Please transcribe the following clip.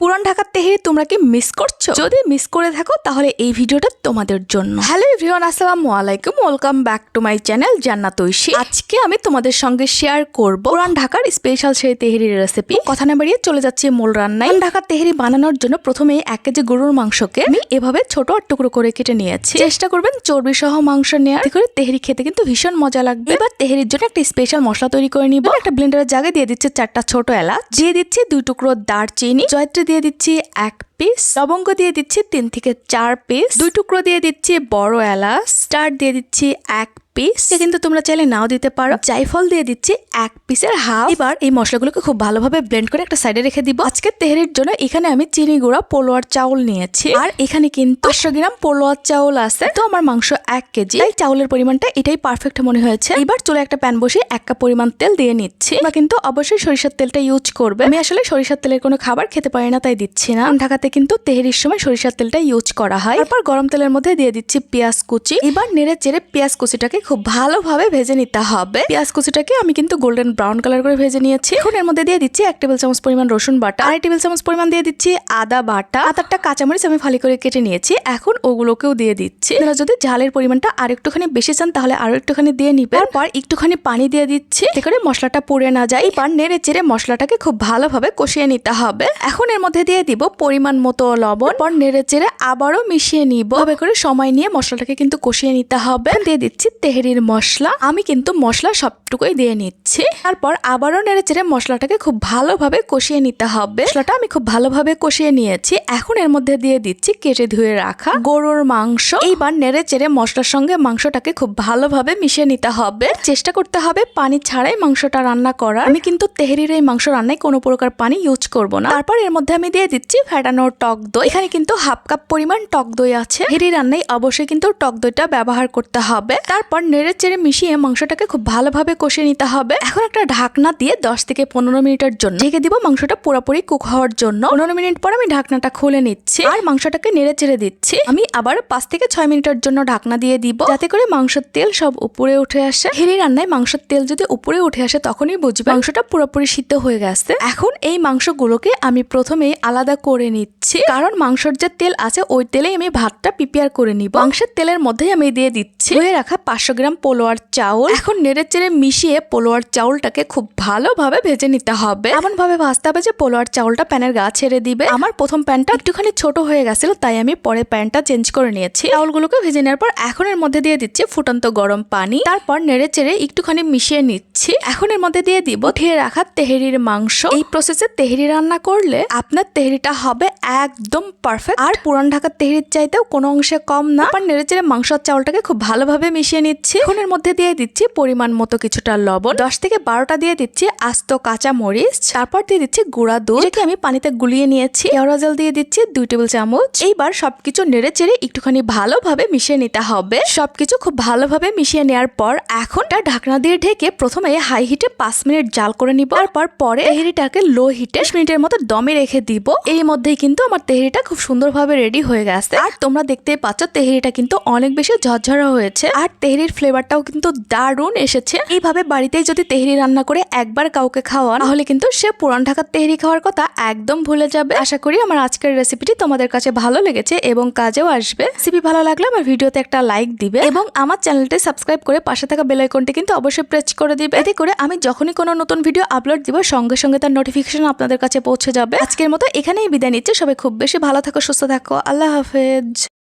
পুরান ঢাকার তেহেরি তোমরা কি মিস করছ? যদি মিস করে থাকো, তাহলে এই ভিডিওটা তোমাদের জন্য। হ্যালো এভরিওয়ান আসসালামু আলাইকুম। Welcome back to my channel Jannat Oishi আজকে আমি তোমাদের সঙ্গে শেয়ার করব পুরান ঢাকার স্পেশাল সেই তেহেরির রেসিপি কথা না বাড়িয়ে চলে যাচ্ছি মূল রান্নায়। ঢাকার তেহেরি বানানোর জন্য প্রথমে এক কেজি গরুর মাংসকে আমি এভাবে ছোট আর টুকরো করে কেটে নিয়েছি। চেষ্টা করবেন চর্বি সহ মাংস নেওয়ার করে তেহেরি খেতে কিন্তু ভীষণ মজা লাগবে। এবার তেহেরির জন্য একটা স্পেশাল মশলা তৈরি করে নিব। একটা ব্লেন্ডারের জায়গায় দিয়ে দিচ্ছে চারটা ছোট এলাচ। দিয়ে দিচ্ছে দুই টুকরো দারচিনি। জয়ত্রী দিয়ে দিচ্ছি এক পিস লবঙ্গ দিয়ে দিচ্ছি তিন থেকে চার পিস দুই টুকরো দিয়ে দিচ্ছি বড় এলাচ স্টার দিয়ে দিচ্ছি এক পিস কিন্তু তোমরা চাইলে নাও দিতে পারো। জাইফল দিয়ে দিচ্ছি এক পিসের হাফ এবার এই মশলাগুলোকে খুব ভালোভাবে ব্লেন্ড করে একটা সাইডে রেখে দিব। আজকে তেহারির জন্য এখানে আমি চিনি গুঁড়া পোলোয়ার চাউল নিয়েছি। আর এখানে কিন্তু পাঁচশো গ্রাম পোলোয়ার চাউল আছে। তো আমার মাংস এক কেজি। তাই চাউলের পরিমাণটা এটাই পারফেক্ট মনে হয়েছে। এবার চলে একটা প্যান বসিয়ে এক কাপ পরিমাণ তেল দিয়ে নিচ্ছি। বা কিন্তু অবশ্যই সরিষার তেলটা ইউজ করবে। আমি আসলে সরিষার তেলের কোনো খাবার খেতে পারি না তাই দিচ্ছি না। ঢাকাতে কিন্তু তেহরির সময় সরিষার তেলটা ইউজ করা হয়। তারপর গরম তেলের মধ্যে দিয়ে দিচ্ছি পেঁয়াজ কুচি। এবার নেড়ে চেড়ে পেঁয়াজ কুচিটাকে খুব ভালোভাবে ভেজে নিতে হবে। পেঁয়াজ কুচিটাকে আমি কিন্তু গোল্ডেন ব্রাউন কালার করে ভেজে নিয়েছি। এখন এর মধ্যে দিয়ে দিচ্ছি এক টেবিল চামচ পরিমাণ রসুন বাটা, আড়াই টেবিল চামচ পরিমাণ দিয়ে দিচ্ছি আদা বাটা। আদারটা কাঁচামরিচ আমি ফালি করে কেটে নিয়েছি। এখন ওগুলোকেও দিয়ে দিচ্ছি। আপনারা যদি ঝালের পরিমাণটা আর একটুখানি বেশি চান, তাহলে আরও একটুখানি দিয়ে নিবে তারপর একটুখানি পানি দিয়ে দিচ্ছি। এতে করে মশলাটা পুড়ে না যায়। এবার নেড়ে চেড়ে মশলাটাকে খুব ভালোভাবে কষিয়ে নিতে হবে। এখন এর মধ্যে দিয়ে দিব পরিমাণ মতো লবণ। পর নেড়ে চেড়ে আবারও মিশিয়ে নিব। করে সময় নিয়ে মশলাটাকে কিন্তু কষিয়ে নিতে হবে। দিয়ে দিচ্ছি তেহেরির মশলা, আমি কিন্তু মশলা সবটুকুই দিয়ে নিচ্ছি। তারপর আবারও নেড়ে চেড়ে মশলাটাকে খুব ভালোভাবে কষিয়ে নিতে হবে। মশলাটা আমি খুব ভালোভাবে কষিয়ে নিয়েছি। এখন এর মধ্যে দিয়ে দিচ্ছি কেটে ধুয়ে রাখা গরুর মাংস। এইবার নেড়ে চেড়ে মশলার সঙ্গে মাংসটাকে খুব ভালোভাবে মিশিয়ে নিতে হবে। চেষ্টা করতে হবে পানি ছাড়াই মাংসটা রান্না করা আমি কিন্তু তেহেরির এই মাংস রান্নায় কোনো প্রকার পানি ইউজ করব না। তারপর এর মধ্যে আমি দিয়ে দিচ্ছি ফ্যাটানোর টক দই। এখানে কিন্তু হাফ কাপ পরিমাণ টক দই আছে। হেরি রান্নায় অবশ্যই কিন্তু টক দইটা ব্যবহার করতে হবে। তারপর নেড়ে চেড়ে মিশিয়ে মাংসটাকে খুব ভালোভাবে কষিয়ে নিতে হবে। এখন একটা ঢাকনা দিয়ে দশ থেকে পনেরো মিনিটের জন্য ঢেকে দিব মাংসটা পুরোপুরি কুক হওয়ার জন্য। পনেরো মিনিট পর আমি ঢাকনাটা খুলে নিচ্ছি আর মাংসটাকে নেড়ে চেড়ে দিচ্ছি। আমি আবার পাঁচ থেকে ছয় মিনিটের জন্য ঢাকনা দিয়ে দিব যাতে করে মাংসের তেল সব উপরে উঠে আসে। হেরি রান্নায় মাংসের তেল যদি উপরে উঠে আসে তখনই বুঝবে মাংসটা পুরোপুরি সিদ্ধ হয়ে গেছে। এখন এই মাংসগুলোকে আমি প্রথমেই আলাদা করে নিচ্ছি। কারণ মাংসের যে তেল আছে ওই তেলেই আমি ভাতটা প্রিপেয়ার করে নিব। মাংসের তেলের মধ্যেই আমি দিয়ে দিচ্ছি। ধুয়ে রাখা পাঁচশো গ্রাম পোলোয়ার চাউল। এখন নেড়ে চেড়ে মিশিয়ে পোলোয়ার চাউলটাকে খুব ভালোভাবে ভেজে নিতে হবে। এমন ভাবে ভাজতে হবে যে পোলোয়ার চাউলটা প্যানের গা ছেড়ে দিবে। আমার প্রথম প্যানটা একটুখানি ছোট হয়ে গেছিল, তাই আমি পরে প্যানটা চেঞ্জ করে নিয়েছি। চাউলগুলোকে ভেজে নেওয়ার পর এখন এর মধ্যে দিয়ে দিচ্ছি ফুটন্ত গরম পানি। তারপর নেড়ে চেড়ে একটুখানি মিশিয়ে নিচ্ছি। এখন এর মধ্যে দিয়ে দিব ধুয়ে রাখা তেহেরির মাংস। এই প্রসেসে তেহেরি রান্না করলে আপনার তেহেরিটা হবে একদম পারফেক্ট আর পুরান ঢাকার তেহেরির চাইতেও কোনো অংশে কম না। তারপর নেড়ে চেড়ে মাংস আর চাউলটাকে খুব ভালোভাবে মিশিয়ে নিচ্ছি। এখন এর মধ্যে দিয়ে দিচ্ছি পরিমাণ মতো কিছুটা লবণ। দশ থেকে বারোটা দিয়ে দিচ্ছি আস্ত কাঁচা মরিচ। তারপর দিয়ে দিচ্ছি গুঁড়া দুধ। এটাকে আমি পানিতে গুলিয়ে নিয়েছি। কেওড়া জল দিয়ে দিচ্ছি দুই টেবিল চামচ। এইবার সবকিছু নেড়ে চেড়ে একটুখানি ভালোভাবে মিশিয়ে নিতে হবে। সবকিছু খুব ভালোভাবে মিশিয়ে নেওয়ার পর এখন ঢাকনা দিয়ে ঢেকে প্রথমে হাই হিটে পাঁচ মিনিট জাল করে নিব। তারপর পরে তেহেরিটাকে লো হিটে মিনিটের মতো দমে রেখে দিব। এই মধ্যেই কিন্তু আমার তেহেরিটা খুব সুন্দরভাবে রেডি হয়ে গেছে। আর তোমরা দেখতেই পাচ্ছ তেহেরিটা কিন্তু অনেক বেশি ঝরঝরা হয়েছে। আর তেহেরির ফ্লেভারটাও কিন্তু দারুণ এসেছে। এইভাবে বাড়িতেই যদি তেহরি রান্না করে একবার কাউকে খাওয়ান, তাহলে কিন্তু সে পুরান ঢাকার তেহেরি খাওয়ার কথা একদম ভুলে যাবে। আশা করি আমার আজকের রেসিপিটি তোমাদের কাছে ভালো লেগেছে এবং কাজেও আসবে। রেসিপি ভালো লাগলে আমার ভিডিওতে একটা লাইক দিবে এবং আমার চ্যানেলটি সাবস্ক্রাইব করে পাশে থাকা বেল আইকনটি কিন্তু অবশ্যই প্রেস করে দিবে। এতে করে আমি যখনই কোনো নতুন ভিডিও আপলোড দিব, সঙ্গে সঙ্গে তার নোটিফিকেশন আপনাদের কাছে পৌঁছে যাবে। আজকের মতো এখানেই বিদায় নিচ্ছে। সবাই খুব বেশি ভালো থাকো, সুস্থ থাকো। আল্লাহ হাফেজ।